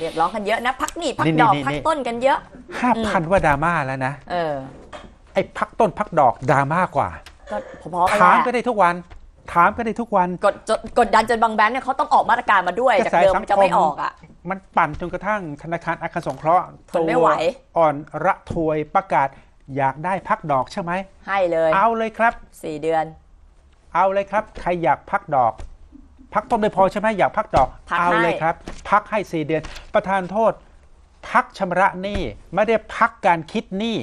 เรียกร้องกันเยอะนะพักหนี้พักนี่ดอกนี่พักนี่ต้นกันเยอะห้าพันว่าดราม่าแล้วนะเออไอ้พักต้นพักดอกดราม่ากว่าก็พอๆกันถามแหก็ละได้ทุกวัน ถามก็ได้ทุกวันกดจดกดดันจนบางแบงค์เนี่ยเขาต้องออกมาตรการมาด้วยกระจากแสเดิมสัมันงจะคมไม่ออกอะมันปั่นจนกระทั่งธนาคารอาคารสงเคราะห์ทนไม่ไหวตัวอ่อนระทวยประกาศอยากได้พักดอกใช่ไหมให้เลย เอาเลยครับสี่เดือน เอาเลยครับ ใครอยากพักดอก พักต้นไม่พอใช่ไหมอยากพักดอกพักเอาให้ เลยครับ พักให้สี่เดือน ประธานโทษ พักชำระหนี้ไม่ได้พักการคิดหนี้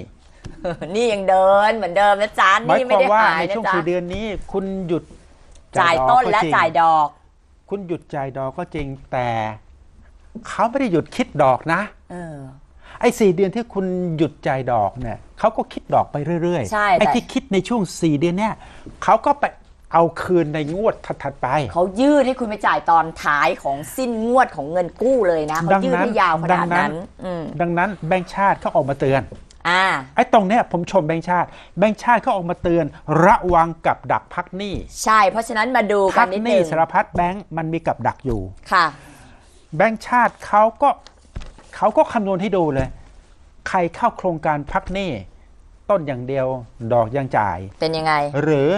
นี่ยังเดินเหมือนเดิมนะจ๊ะหมายนี่คไม่วามได้ว่าหายในนะช่วงจ๊ะสี่เดือนนี้ คุณหยุดจ่ายดอกต้นก็และจริงจ่ายดอกคุณหยุดจ่ายดอกก็จริงแต่เขาไม่ได้หยุดคิดดอกนะ เออ ไอ้สี่เดือนที่คุณหยุดจ่ายดอกเนี่ยเขาก็คิดดอกไปเรื่อยๆใช่ไอ้แต่ ที่คิดในช่วงสี่เดือนเนี่ยเขาก็ไป เอาคืนในงวดถัดๆไป เขายืดให้คุณไปจ่ายตอนท้ายของสิ้นงวดของเงินกู้เลยนะเขาดังยืดนั้นให้ยาวขดันาดงนั้นนั้นอืมดังนั้นแบงค์ชาติเขาออกมาเตือนอ่าไอ้ตรงเนี้ยผมชมแบงค์ชาติ แบงค์ชาติเขาออกมาเตือนระวังกับดักพักหนี้ ใช่ เพราะฉะนั้นมาดูกัพันกนิดหนึนี้งสารพัดแบงค์มันมีกับดักอยู่ค่ะ แบงค์ชาติเขาก็เขาก็คำนวณให้ดูเลย ใครเข้าโครงการพักหนี้ ต้นอย่างเดียวดอกยังจ่ายเป็นยังไง หรือ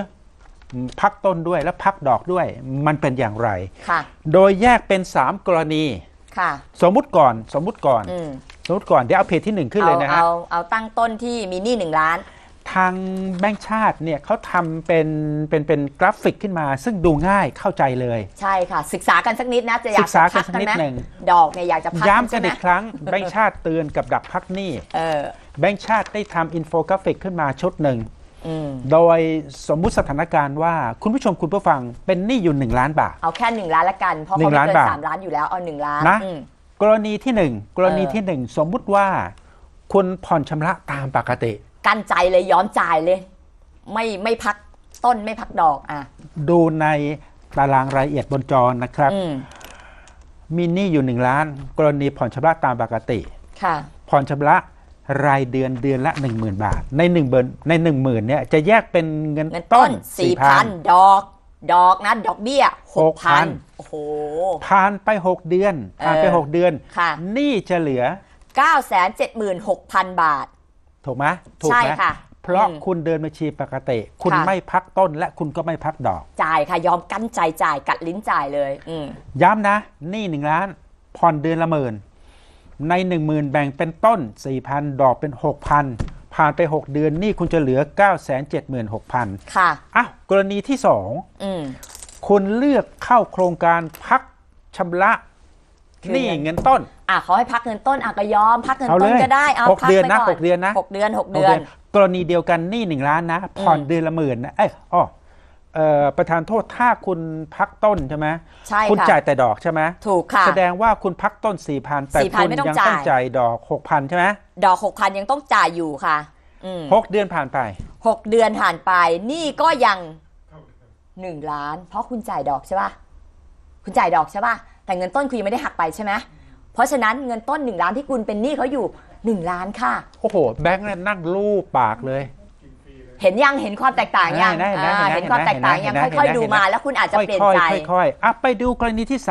พักต้นด้วยและพักดอกด้วย มันเป็นอย่างไรค่ะโดยแยกเป็น 3 กรณีค่ะสมมุติก่อนสมมุติก่อนอืมสมมติก่อนเดี๋ยวเอาเพจที่หนึ่งขึ้นเอาเลยนะฮะเอาเอาตั้งต้นที่มีหนี้หนึ่งล้าน ทางแบงค์ชาติเนี่ยเขาทำเป็นเป็นเป็นกราฟิกขึ้นมา ซึ่งดูง่ายเข้าใจเลย ใช่ค่ะ ศึกษากันสักนิดนะจะอยากศึกษาจะพักกันสักกันนิดไหมหนึ่งดอกเนี่ยอยากจะพักย้ำกัใช่นไหมอีกครั้งแบงค์ชาติเตือนกับดักพักหนี้เออแบงค์ชาติได้ทำอินโฟกราฟิกขึ้นมาชุดหนึ่งอืม โดยสมมุติสถานการณ์ว่าคุณผู้ชมคุณผู้ฟังเป็นหนี้อยู่ 1 ล้านบาท เอาแค่หนึ่งล้านละกัน เพราะหนึ่เขางไม่ล้านเกินบาทสามล้านอยู่แล้ว เอาหนึ่งล้านนะอืมกรณีที่ 1 กรณีที่ 1 สมมุติว่า คุณผ่อนชำระตามปกติ กันใจเลยยอมจ่ายเลย ไม่ไม่พักต้นไม่พักดอกอะดูในตารางรายละเอียดบนจอนะครับอืมมีหนี้อยู่ 1 ล้าน กรณีผ่อนชำระตามปกติ ค่ะ ผ่อนชำระ รายเดือนเดือนละ 10,000 บาท ใน1เบิร์ใน1 0,000เนี่ยจะแยกเป็นเงินเงินต้ต้นนสี่พัน4,000 ดอก ดอกนะดอกเบี้ยหกพัน6,000 โอ้โห ผ่านไป 6 เดือนผ่านไป เออ 6 เดือนค่ะหนี้จะเหลือเก้าแสนเจ็ดหมื่นหกพันบาท ถูกไหมถูกใช่ไหมค่ะเพราะอืม คุณเดินบัญชีปกติ คุณค่ะ ไม่พักต้นและคุณก็ไม่พักดอก จ่ายค่ะ ยอมกั้นใจจ่ายกัดลิ้นจ่ายเลย อืมย้ำนะหนี้หนึ่งล้านผ่อนเดือนละหมื่น ในหนึ่งหมื่นแบ่งเป็นต้น 4,000 ดอกเป็น 6,000 ผ่านไป 6 เดือนหนี้คุณจะเหลือ 976,6,000 ค่ะอ้าวกรณีที่อืม2คุณเลือกเข้าโครงการพักชำระคือหนี้ไงเงินต้น อะเขาให้พักเงินต้นอะก็ยอม พักเงินเอาต้นเลยก็ได้เอาหกพักเดือนไปนะก่หกเดือนนะหกเดือนหกโอเดืเคอน กรณีเดียวกันหนี้หนึ่งล้านนะผ่อนอืมเดือนละหมื่นนะเอ้ยอ๋อเอ่อ ประธานโทษถ้าคุณพักต้นใช่ไหมใช่คุณค่ะจ่ายแต่ดอกใช่ไหมถูกค่ะ แสดงว่าคุณพักต้น4,000แต่4,000คุณไม่ต้องยังจ่ายต้องจ่ายดอก6,000ใช่ไหมดอกหกพันยังต้องจ่ายอยู่ค่ะอืมหกเดือนผ่านไปหกเดือนผ่านไปหนี่ก็ยังหนึ่งล้าน เพราะคุณจ่ายดอกใช่ป่ะคุณจ่ายดอกใช่ป่ะแต่เงินต้นคุณยังไม่ได้หักไปใช่ไหมเพราะฉะนั้นเงินต้นหนึ่งล้านที่คุณเป็นหนี้เขาอยู่หนึ่งล้านค่ะ โอ้โห แบงค์เนี่ยนั่งรูปปากเลย เห็นยังเห็นความแตกต่างยังเห็นนะเห็นนะอ่าเห็เห็นนนะความแตกต่างยังเห็นนะค่อยเห็นนะ ๆดูมา แล้วคุณอาจจะค่อยเปลี่ยนๆใจค่อยๆอะไปดูกรณีที่เ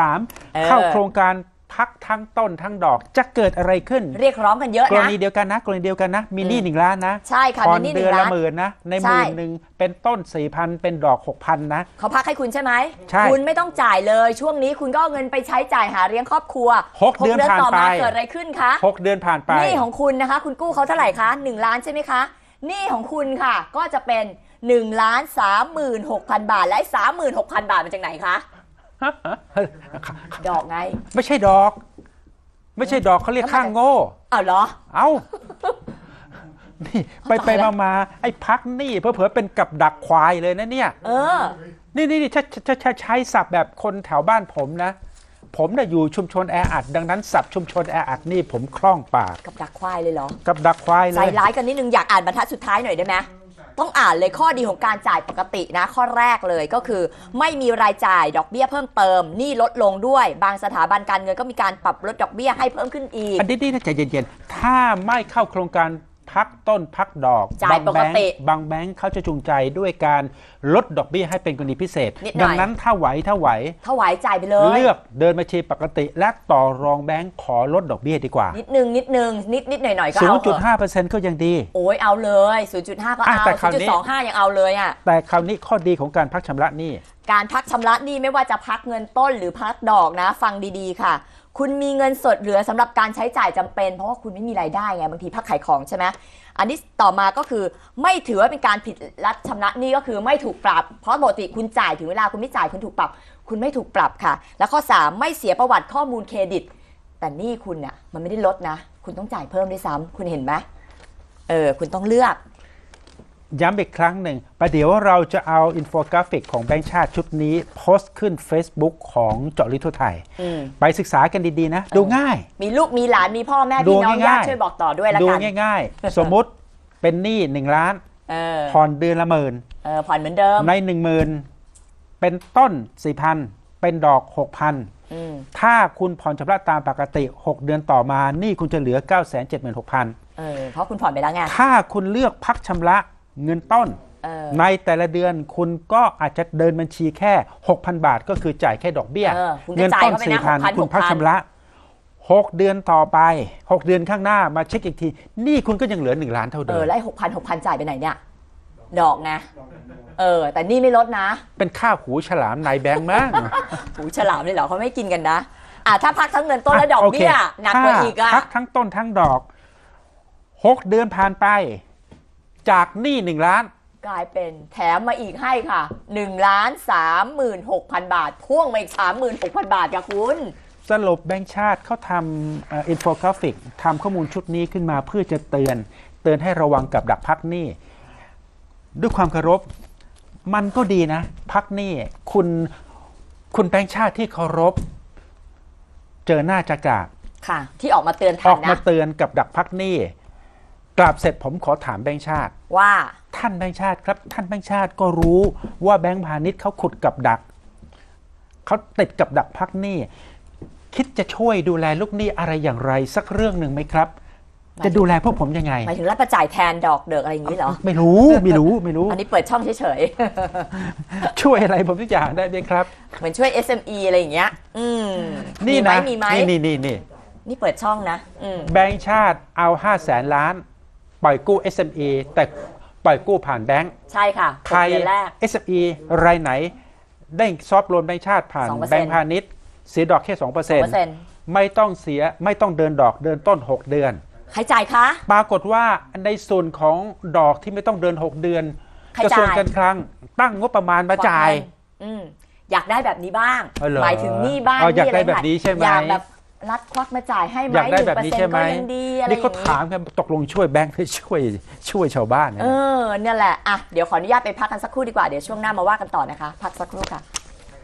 ออ3เข้าโครงการพักทั้งต้นทั้งดอกจะเกิดอะไรขึ้น เรียกร้องกันเยอะกรนะ ณีเดียวกันนะ กรณีเดียวกันนะมีหนี้หนึ่งล้านนะใช่ค่ะผ่อมีนหนี้หเดืนึ่อนงละล้าน หมื่นนะ ในหใช่ มื่นหนึ่งเป็นต้น4,000เป็นดอก6,000นะ เขาพักให้คุณใช่ไหม ใช่คุณไม่ต้องจ่ายเลย ช่วงนี้คุณก็เอาเงินไปใช้จ่ายหาเลี้ยงครอบครัวหกเดือนผ่านต่อมาไป เกิดอะไรขึ้นคะ 6 เดือนผ่านไป หนี้ของคุณนะคะ คุณกู้เขาเท่าไหร่คะ 1 ล้านใช่ไหมคะ หนี้ของคุณค่ะ ก็จะเป็น1ล้าน36,000บาท และ36,000บาทมาจากไหนคะ ดอกไง ไม่ใช่ดอก ไม่ใช่ดอกเขาเรียกข้างโง่อ้าวเหรอ เอ้านี่ไปไปตายแล้มาวมาไอ้พักหนี่เพื่อๆเป็นกับดักควายเลยนะเนี่ย เออ นี่นี่นี่ถ้าถ้าถ้าใช้ศัพท์แบบคนแถวบ้านผมนะ ผมน่ะอยู่ชุมชนแออัดดังนั้นศัพท์ชุมชนแออัดนี่ผมคล่องปาก กับดักควายเลยเหรอ กับดักควายเลใจยร้ายกันนิดนึงอยากอ่านบรรทัดสุดท้ายหน่อยได้ไหมต้องอ่านเลยข้อดีของการจ่ายปกตินะ ข้อแรกเลยก็คือ ไม่มีรายจ่ายดอกเบี้ยเพิ่มเติมหนี้ลดลงด้วย บางสถาบันการเงินก็มีการปรับลดดอกเบี้ยให้เพิ่มขึ้นอีกอันนี้นี่นะใจเย็นๆถ้าไม่เข้าโครงการ พักต้นพักดอกจ่ายบางแบงปกติค์บางแบงค์เขาจะจูงใจด้วยการลดดอกเบี้ยให้เป็นกรณีพิเศษ นิดหน่อย ดันั้นถ้าไหวถ้าไหวถ้าไหวจ่ายไปเลย เลือกเดินบัญชีปกติ และต่อรองแบงค์ขอลดดอกเบี้ยดีกว่า นิดนึงนิดนึงนิดนิดหน่อยหน่อยๆก็เอาเถอะ0.5%ก็ยังดี โอ้ยเอาเลย 0.5 ก็อะเอาแต่คราวนี้ 0.25 ยังเอาเลยอะ แต่คราวนี้ข้อดีของการพักชำระหนี้ การพักชำระหนี้ไม่ว่าจะพักเงินต้นหรือพักดอกนะ ฟังดีๆค่ะ คุณมีเงินสดเหลือสำหรับการใช้จ่ายจำเป็น เพราะว่าคุณไม่มีรายได้ไงบางทีพักขายของใช่ไหมอันนี้ต่อมาก็คือไม่ถือว่าเป็นการผิดรัฐชำระหนี้ก็คือไม่ถูกปรับ เพราะปกติคุณจ่ายถึงเวลาคุณไม่จ่ายคุณถูกปรับ คุณไม่ถูกปรับค่ะ แล้วข้อ 3 ไม่เสียประวัติข้อมูลเครดิต แต่หนี้คุณน่ะมันไม่ได้ลดนะ คุณต้องจ่ายเพิ่มด้วยซ้ำคุณเห็นไหมเออคุณต้องเลือก ย้ำอีกครั้งหนึ่ง ประเดี๋ยวเราจะเอาอินโฟกราฟิกของแบงค์ชาติชุดนี้ โพสต์ขึ้น Facebook ของเจาะลิทุไทย อืมไปศึกษากันดี ๆ นะ ดูง่าย มีลูกมีหลานมีพ่อแม่ดูพี่น้องญาง่ายติๆ ช่วยบอกต่อด้วยละดูกันง่ายๆ สมมุติเป็นหนี้หนึ่งล้าน เออผ่อนเดือนละหมื่น เออผ่อนเหมือนเดิมในหนึ่งหมื่นเป็นต้นสี่พันเป็นดอกหกพันอืมถ้าคุณผ่อนชำระตามปกติ 6 เดือนต่อมาหนี่คุณจะเหลือ 9 7 6 0 0 0 เออเพราะคุณผ่อนไปแล้วไง ถ้าคุณเลือกพักชำระ เงินต้นเออในแต่ละเดือนคุณก็อาจจะเดินบัญชีแค่ 6,000 บาท ก็คือจ่ายแค่ดอกเบี้ยเออคุณก็เงินจ่ายต้นเข้าไปนะ6,000 4,000คุณพักชำระ 6 เดือนต่อไป 6 เดือนข้างหน้ามาเช็คอีกทีหนี่คุณก็ยังเหลือ 1 ล้านเท่าเอเดิอมแล้วหกพันหกพันจ่ายไปไหนเนี่ย ดอกไงเออ แต่นี่ไม่ลดนะ เป็นค่าหูฉลามนายแบงค์มั้งหูฉลามเลยเหรอเขาไม่กินกันนะอะถ้าพักทั้งเงินต้นและดอกโคเบี้ยหนักกว่าอีกอะพักทั้งต้นทั้งดอก 6 เดือนผ่านไป จากหนี้1ล้าน กลายเป็นแถมมาอีกให้ค่ะ1ล้าน3 6 0 0 0บาท พ่วงมาอีก36,000บาทค่ะคุณสรุปแบงค์ชาติเขาทำอินโฟกราฟิกทำข้อมูลชุดนี้ขึ้นมาเพื่อจะเตือน เตือนให้ระวังกับดักพักหนี้ ด้วยความเคารพมันก็ดีนะ พักหนี้คุณคุณแบงค์ชาติที่เคารพ เจอหน้าจะกราบค่ะ ที่ออกมาเตือนอทัอนกมานะ เตือนกับดักพักหนี้ กราบเสร็จผมขอถามแบงค์ชาติ ว่าท่านแบงค์ชาติครับ ท่านแบงค์ชาติก็รู้ว่าแบงค์พาณิชย์เขาขุดกับดักเขาติดกับดักพักหนี้ คิดจะช่วยดูแลลูกหนี้อะไรอย่างไรสักเรื่องหนึ่งไหมครับหมายถึงจะดูแลพวกผมยังไง หมายถึงรับประจ่ายแทนดอกเดิกอะไรอย่างนี้เหรอ ไม่รู้ไม่รู้ไม่รู้ อันนี้เปิดช่องเฉยช่วยอะไรผมทุกอย่างได้ไหมครับๆเหมือนช่วย SME อะไรอย่างเงี้ย อืมนี่มีไหมนะมีไหมนี่นี่นี่นี่นี่เปิดช่องนะอืมแบงค์ชาติเอา5 0 0แสนล้าน ปล่อยกู้ SME แต่ปล่อยกู้ผ่านแบงค์ใช่ค่ะใครเดือนแรก SME รายไหน ได้ซอฟต์โลนแบงค์ชาติผ่าน2%แบงค์พาณิชย์เสียดอกแค่2% 2%ไม่ต้องเสียไม่ต้องเดินดอกเดินต้น 6 เดือน ใครจ่ายคะ ปรากฏว่าในส่วนของดอกที่ไม่ต้องเดิน 6 เดือนใครกระทรวงจ่ายการคลังตั้งงบประมาณมาจ่ายอืมอยากได้แบบนี้บ้างอ๋อเหรอหมายถึงหนี่บ้านอ๋ออยากหได้ะรแบบนี้ใช่ไหมอยากแบบ รัดควักมาจ่ายให้ไหมอยากได้แบบนี้ใช่ไหม1%ก็ยังดีอะไรอนี่ย่างก็นี้ถามกันตกลงช่วยแบงค์หรือช่วยช่วยชาวบ้านนะเออเนี่ยแหละอะเดี๋ยวขออนุญาตไปพักกันสักครู่ดีกว่าเดี๋ยวช่วงหน้ามาว่ากันต่อนะคะ พักสักครู่ค่ะ